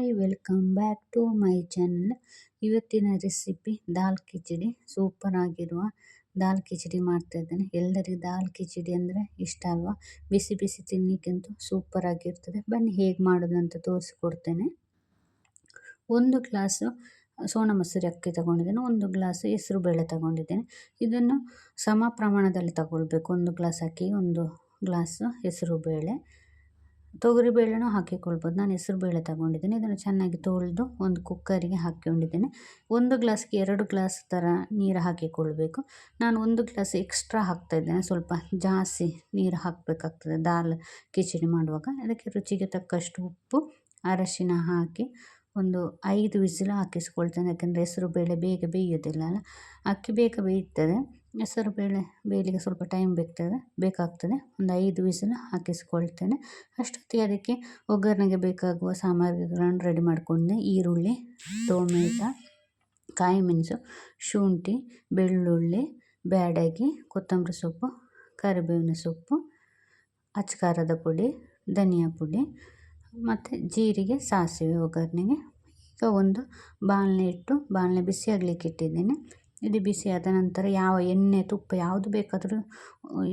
Hi welcome back to my channel ಇವತ್ತಿನ recipe dal khichdi. Super ಆಗಿರುವ ದಾಲ್ ಕಿಚಡಿ ಮಾಡ್ತಾ ಇದ್ದೇನೆ. ಎಲ್ಲರಿಗೂ ದಾಲ್ ಕಿಚಡಿ ಅಂದರೆ ಇಷ್ಟ ಅಲ್ವಾ? ಬಿಸಿ ಬಿಸಿ ತಿನ್ನಲಿಕ್ಕಂತೂ ಸೂಪರ್ ಆಗಿರ್ತದೆ. ಬನ್ನಿ ಹೇಗೆ ಮಾಡೋದು ಅಂತ ತೋರಿಸ್ಕೊಡ್ತೇನೆ. ಒಂದು ಗ್ಲಾಸು ಸೋನಾ ಮೊಸರು ಅಕ್ಕಿ ತಗೊಂಡಿದ್ದೇನೆ. ಒಂದು ಗ್ಲಾಸು ಹೆಸರು ಬೇಳೆ ತಗೊಂಡಿದ್ದೇನೆ. ಇದನ್ನು ಸಮ ಪ್ರಮಾಣದಲ್ಲಿ ತಗೊಳ್ಬೇಕು. ಒಂದು ಗ್ಲಾಸ್ ಅಕ್ಕಿ, ಒಂದು ಗ್ಲಾಸು ಹೆಸರು ಬೇಳೆ. ತೊಗರಿ ಬೇಳೆನೂ ಹಾಕಿಕೊಳ್ಬೋದು. ನಾನು ಹೆಸರು ಬೇಳೆ ತಗೊಂಡಿದ್ದೀನಿ. ಇದನ್ನು ಚೆನ್ನಾಗಿ ತೊಳೆದು ಒಂದು ಕುಕ್ಕರಿಗೆ ಹಾಕ್ಕೊಂಡಿದ್ದೀನಿ. ಒಂದು ಗ್ಲಾಸ್ಗೆ ಎರಡು ಗ್ಲಾಸ್ ಥರ ನೀರು ಹಾಕಿಕೊಳ್ಬೇಕು. ನಾನು ಒಂದು ಗ್ಲಾಸ್ ಎಕ್ಸ್ಟ್ರಾ ಹಾಕ್ತಾಯಿದ್ದೇನೆ. ಸ್ವಲ್ಪ ಜಾಸ್ತಿ ನೀರು ಹಾಕಬೇಕಾಗ್ತದೆ. ದಾಲ್ ಕಿಚಡಿ ಮಾಡುವಾಗ. ಅದಕ್ಕೆ ರುಚಿಗೆ ತಕ್ಕಷ್ಟು ಉಪ್ಪು, ಅರಶಿನ ಹಾಕಿ ಒಂದು ಐದು ವಿಸಿಲು ಹಾಕಿಸ್ಕೊಳ್ತೇನೆ. ಯಾಕೆಂದರೆ ಹೆಸರು ಬೇಳೆ ಬೇಗ ಬೇಯೋದಿಲ್ಲ ಅಲ್ಲ? ಅಕ್ಕಿ ಬೇಗ ಬೇಯುತ್ತದೆ ಹೆಸರು ಬೇಳೆ ಬೇಯಲಿಕ್ಕೆ ಸ್ವಲ್ಪ ಟೈಮ್ ಬೇಕಾಗ್ತದೆ ಬೇಕಾಗ್ತದೆ. ಒಂದು ಐದು ವಿಸಿಲ್ ಹಾಕಿಸಿಕೊಳ್ತೇನೆ. ಅಷ್ಟೊತ್ತಿಗೆ ಅದಕ್ಕೆ ಒಗ್ಗರಣೆಗೆ ಬೇಕಾಗುವ ಸಾಮಗ್ರಿಗಳನ್ನು ರೆಡಿ ಮಾಡಿಕೊಂಡೆ. ಈರುಳ್ಳಿ, ಟೊಮೆಟೊ, ಕಾಯಿ ಮೆಣಸು, ಶುಂಠಿ, ಬೆಳ್ಳುಳ್ಳಿ, ಬ್ಯಾಡಗಿ, ಕೊತ್ತಂಬರಿ ಸೊಪ್ಪು, ಕರಿಬೇವಿನ ಸೊಪ್ಪು ಅಚ್ಕಾರದ ಪುಡಿ, ಧನಿಯಾ ಪುಡಿ ಮತ್ತು ಜೀರಿಗೆ, ಸಾಸಿವೆ ಒಗ್ಗರಣೆಗೆ. ಈಗ ಒಂದು ಬಾಣಲೆ ಇಟ್ಟು ಬಾಣಲೆ ಬಿಸಿ ಆಗಲಿಕ್ಕೆ ಇಟ್ಟಿದ್ದೇನೆ. ಇದು ಬಿಸಿ ಆದ ನಂತರ ಯಾವ ಎಣ್ಣೆ, ತುಪ್ಪ ಯಾವುದು ಬೇಕಾದರೂ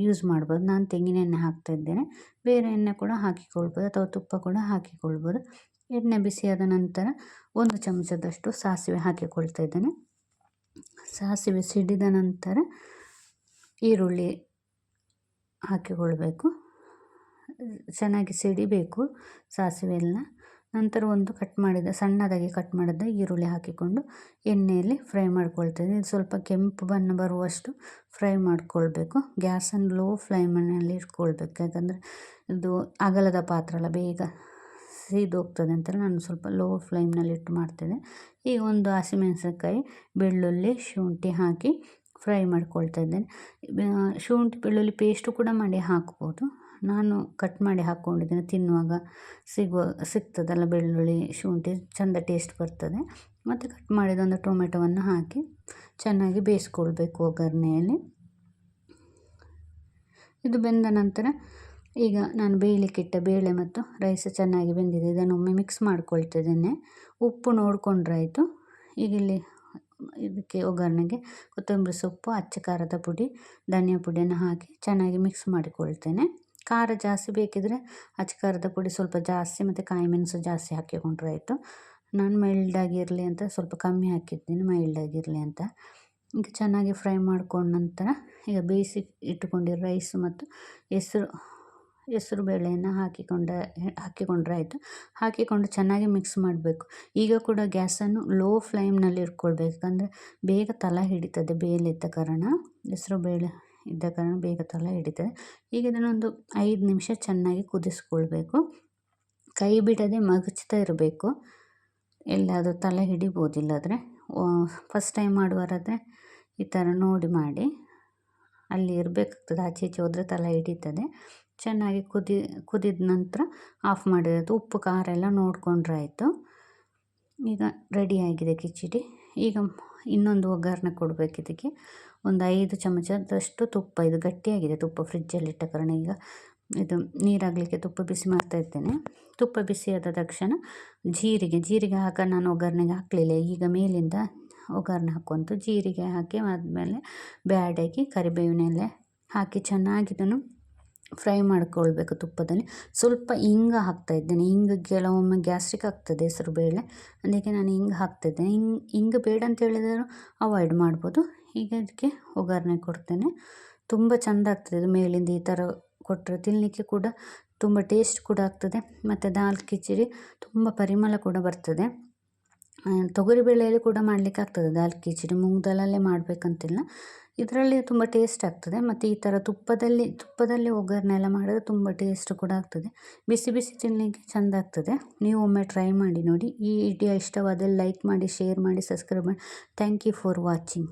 ಯೂಸ್ ಮಾಡ್ಬೋದು. ನಾನು ತೆಂಗಿನ ಎಣ್ಣೆ ಹಾಕ್ತಾಯಿದ್ದೇನೆ ಬೇರೆ ಎಣ್ಣೆ ಕೂಡ ಹಾಕಿಕೊಳ್ಬೋದು ಅಥವಾ ತುಪ್ಪ ಕೂಡ ಹಾಕಿಕೊಳ್ಬೋದು. ಎಣ್ಣೆ ಬಿಸಿಯಾದ ನಂತರ ಒಂದು ಚಮಚದಷ್ಟು ಸಾಸಿವೆ ಹಾಕಿಕೊಳ್ತಾ ಇದ್ದೇನೆ. ಸಾಸಿವೆ ಸಿಡಿದ ನಂತರ ಈರುಳ್ಳಿ ಹಾಕಿಕೊಳ್ಬೇಕು. ಚೆನ್ನಾಗಿ ಸಿಡಿಬೇಕು ಸಾಸಿವೆ ಎಲ್ಲ ನಂತರ ಒಂದು ಕಟ್ ಮಾಡಿದ, ಸಣ್ಣದಾಗಿ ಕಟ್ ಮಾಡಿದ ಈರುಳ್ಳಿ ಹಾಕಿಕೊಂಡು ಎಣ್ಣೆಯಲ್ಲಿ ಫ್ರೈ ಮಾಡ್ಕೊಳ್ತೇನೆ. ಇದು ಸ್ವಲ್ಪ ಕೆಂಪು ಬಣ್ಣ ಬರುವಷ್ಟು ಫ್ರೈ ಮಾಡ್ಕೊಳ್ಬೇಕು. ಗ್ಯಾಸನ್ನು ಲೋ ಫ್ಲೇಮಲ್ಲಿ ಇಟ್ಕೊಳ್ಬೇಕು. ಯಾಕಂದರೆ ಇದು ಅಗಲದ ಪಾತ್ರ ಅಲ್ಲ, ಬೇಗ ಸೀದೋಗ್ತದೆ ಅಂತ ನಾನು ಸ್ವಲ್ಪ ಲೋ ಫ್ಲೇಮ್ನಲ್ಲಿ ಇಟ್ಟು ಮಾಡ್ತೇನೆ. ಈಗ ಒಂದು ಹಸಿಮೆಣಸಿನ್ಕಾಯಿ ಬೆಳ್ಳುಳ್ಳಿ, ಶುಂಠಿ ಹಾಕಿ ಫ್ರೈ ಮಾಡ್ಕೊಳ್ತಾ ಇದ್ದೇನೆ. ಶುಂಠಿ ಬೆಳ್ಳುಳ್ಳಿ ಪೇಸ್ಟು ಕೂಡ ಮಾಡಿ ಹಾಕ್ಬೋದು. ನಾನು ಕಟ್ ಮಾಡಿ ಹಾಕ್ಕೊಂಡಿದ್ದೇನೆ ತಿನ್ನುವಾಗ ಸಿಗುವ, ಸಿಗ್ತದಲ್ಲ ಬೆಳ್ಳುಳ್ಳಿ, ಶುಂಠಿ, ಚೆಂದ ಟೇಸ್ಟ್ ಬರ್ತದೆ. ಮತ್ತು ಕಟ್ ಮಾಡಿದ ಒಂದು ಟೊಮೆಟೊವನ್ನು ಹಾಕಿ ಚೆನ್ನಾಗಿ ಬೇಯಿಸ್ಕೊಳ್ಬೇಕು ಒಗ್ಗರಣೆಯಲ್ಲಿ. ಇದು ಬೆಂದ ನಂತರ ಈಗ ನಾನು ಬೇಯಲಿಕ್ಕಿಟ್ಟ ಬೇಳೆ ಮತ್ತು ರೈಸ್ ಚೆನ್ನಾಗಿ ಬೆಂದಿದೆ. ಇದನ್ನೊಮ್ಮೆ ಮಿಕ್ಸ್ ಮಾಡ್ಕೊಳ್ತಿದ್ದೇನೆ ಉಪ್ಪು ನೋಡ್ಕೊಂಡ್ರಾಯಿತು. ಈಗ ಇಲ್ಲಿ ಇದಕ್ಕೆ ಒಗ್ಗರಣೆಗೆ ಕೊತ್ತಂಬರಿ ಸೊಪ್ಪು ಅಚ್ಚ ಖಾರದ ಪುಡಿ, ಧನಿಯಾ ಪುಡಿಯನ್ನು ಹಾಕಿ ಚೆನ್ನಾಗಿ ಮಿಕ್ಸ್ ಮಾಡಿಕೊಳ್ತೇನೆ. ಖಾರ ಜಾಸ್ತಿ ಬೇಕಿದ್ದರೆ ಖಾರದ ಪುಡಿ ಸ್ವಲ್ಪ ಜಾಸ್ತಿ ಮತ್ತು ಕಾಯಿ ಮೆಣಸು ಜಾಸ್ತಿ ಹಾಕಿಕೊಂಡ್ರೆ ಆಯಿತು. ನಾನು ಮೈಲ್ಡಾಗಿರಲಿ ಅಂತ ಸ್ವಲ್ಪ ಕಮ್ಮಿ ಹಾಕಿದ್ದೀನಿ ಮೈಲ್ಡಾಗಿರಲಿ ಅಂತ. ಈಗ ಚೆನ್ನಾಗಿ ಫ್ರೈ ಮಾಡ್ಕೊಂಡ ನಂತರ ಈಗ ಬೇಯಿಸಿ ಇಟ್ಟುಕೊಂಡಿರೋ ರೈಸ್ ಮತ್ತು ಹೆಸರು ಹೆಸರು ಬೇಳೆಯನ್ನು ಹಾಕಿಕೊಂಡ, ಹಾಕಿಕೊಂಡ್ರೆ ಆಯಿತು? ಹಾಕಿಕೊಂಡು ಚೆನ್ನಾಗಿ ಮಿಕ್ಸ್ ಮಾಡಬೇಕು. ಈಗ ಕೂಡ ಗ್ಯಾಸನ್ನು ಲೋ ಫ್ಲೇಮ್ನಲ್ಲಿ ಇಟ್ಕೊಳ್ಬೇಕು. ಅಂದರೆ ಬೇಗ ತಲೆ ಹಿಡಿತದೆ ಇದ್ದ ಕಾರಣ. ಹೆಸರು ಬೇಳೆ ಇದ್ದ ಕಾರಣ ಬೇಗ ತಲೆ ಹಿಡಿತದೆ. ಈಗ ಇದನ್ನೊಂದು ಐದು ನಿಮಿಷ ಚೆನ್ನಾಗಿ ಕುದಿಸ್ಕೊಳ್ಬೇಕು. ಕೈ ಬಿಡದೆ ಮಗಚ್ತಾ ಇರಬೇಕು. ಎಲ್ಲಾದರೂ ತಲೆ ಹಿಡಿಬೋದಿಲ್ಲ ಆದರೆ. ಫಸ್ಟ್ ಟೈಮ್ ಮಾಡುವರಾದರೆ ಈ ಥರ ನೋಡಿ ಮಾಡಿ. ಅಲ್ಲಿ ಇರಬೇಕಾಗ್ತದೆ. ಆಚೆ ಈಚೆ ಹೋದರೆ ತಲೆ ಹಿಡಿತದೆ. ಚೆನ್ನಾಗಿ ಕುದಿ, ಕುದಿದ ನಂತರ ಆಫ್ ಮಾಡಿರೋದು. ಉಪ್ಪು, ಖಾರ ಎಲ್ಲ ನೋಡಿಕೊಂಡ್ರೆ ಆಯಿತು. ಈಗ ರೆಡಿಯಾಗಿದೆ ಕಿಚಡಿ. ಈಗ ಇನ್ನೊಂದು ಒಗ್ಗರಣೆ ಕೊಡಬೇಕು ಇದಕ್ಕೆ. ಒಂದು ಐದು ಚಮಚದಷ್ಟು ತುಪ್ಪ. ಇದು ಗಟ್ಟಿಯಾಗಿದೆ ತುಪ್ಪ ಫ್ರಿಜ್ಜಲ್ಲಿಟ್ಟ ಕಾರಣ. ಈಗ ಇದು ನೀರಾಗಲಿಕ್ಕೆ ತುಪ್ಪ ಬಿಸಿ ಮಾಡ್ತಾ ಇದ್ದೇನೆ ತುಪ್ಪ ಬಿಸಿಯಾದ ತಕ್ಷಣ ಜೀರಿಗೆ ಜೀರಿಗೆ ಹಾಕ ನಾನು ಒಗ್ಗರಣೆಗೆ ಹಾಕಲಿಲ್ಲ. ಈಗ ಮೇಲಿಂದ ಒಗ್ಗರಣೆ ಹಾಕುವಂಥ ಜೀರಿಗೆ ಹಾಕಿ ಆದಮೇಲೆ ಬ್ಯಾಡಗಿ ಕರಿಬೇವಿನೆಲೆ ಹಾಕಿ ಚೆನ್ನಾಗಿ ಇದನ್ನು ಫ್ರೈ ಮಾಡ್ಕೊಳ್ಬೇಕು ತುಪ್ಪದಲ್ಲಿ. ಸ್ವಲ್ಪ ಹಿಂಗ ಇದ್ದೇನೆ. ಹಿಂಗ ಕೆಲವೊಮ್ಮೆ ಗ್ಯಾಸ್ಟ್ರಿಕ್ ಆಗ್ತದೆ ಹೆಸರು ಬೇಳೆ. ಅದಕ್ಕೆ ನಾನು ಹಿಂಗೆ ಹಾಕ್ತಾಯಿದ್ದೇನೆ ಹಿಂಗೆ ಹಿಂಗೆ ಬೇಡ ಅಂತ ಹೇಳಿದ್ರು ಅವಾಯ್ಡ್ ಮಾಡ್ಬೋದು. ಈಗ ಅದಕ್ಕೆ ಒಗ್ಗರಣೆ ಕೊಡ್ತೇನೆ. ತುಂಬ ಚೆಂದ ಆಗ್ತದೆ ಇದು ಮೇಲಿಂದ ಈ ಥರ ಕೊಟ್ಟರೆ ತಿನ್ನಲಿಕ್ಕೆ ಕೂಡ ತುಂಬ ಟೇಸ್ಟ್ ಕೂಡ ಆಗ್ತದೆ. ಮತ್ತು ದಾಲ್ ಕಿಚಡಿ ತುಂಬ ಪರಿಮಳ ಕೂಡ ಬರ್ತದೆ. ತೊಗರಿ ಬೇಳೆಯಲ್ಲಿ ಕೂಡ ಮಾಡಲಿಕ್ಕೆ ಆಗ್ತದೆ ದಾಲ್ ಕಿಚಡಿ. ಮೂಂಗ್ ದಾಲಲ್ಲೇ ಮಾಡಬೇಕಂತಿಲ್ಲ. ಇದರಲ್ಲಿ ತುಂಬ ಟೇಸ್ಟ್ ಆಗ್ತದೆ, ಮತ್ತು ಈ ಥರ ತುಪ್ಪದಲ್ಲಿ ತುಪ್ಪದಲ್ಲಿ ಒಗ್ಗರಣೆ ಎಲ್ಲ ಮಾಡಿದ್ರೆ ತುಂಬ ಟೇಸ್ಟ್ ಕೂಡ ಆಗ್ತದೆ. ಬಿಸಿ ಬಿಸಿ ತಿನ್ನಲಿಕ್ಕೆ ಚೆಂದ ಆಗ್ತದೆ. ನೀವು ಒಮ್ಮೆ ಟ್ರೈ ಮಾಡಿ ನೋಡಿ. ಈ ವಿಡಿಯೋ ಇಷ್ಟವಾದಲ್ಲಿ ಲೈಕ್ ಮಾಡಿ, ಶೇರ್ ಮಾಡಿ, ಸಬ್ಸ್ಕ್ರೈಬ್ ಮಾಡಿ. Thank you for watching.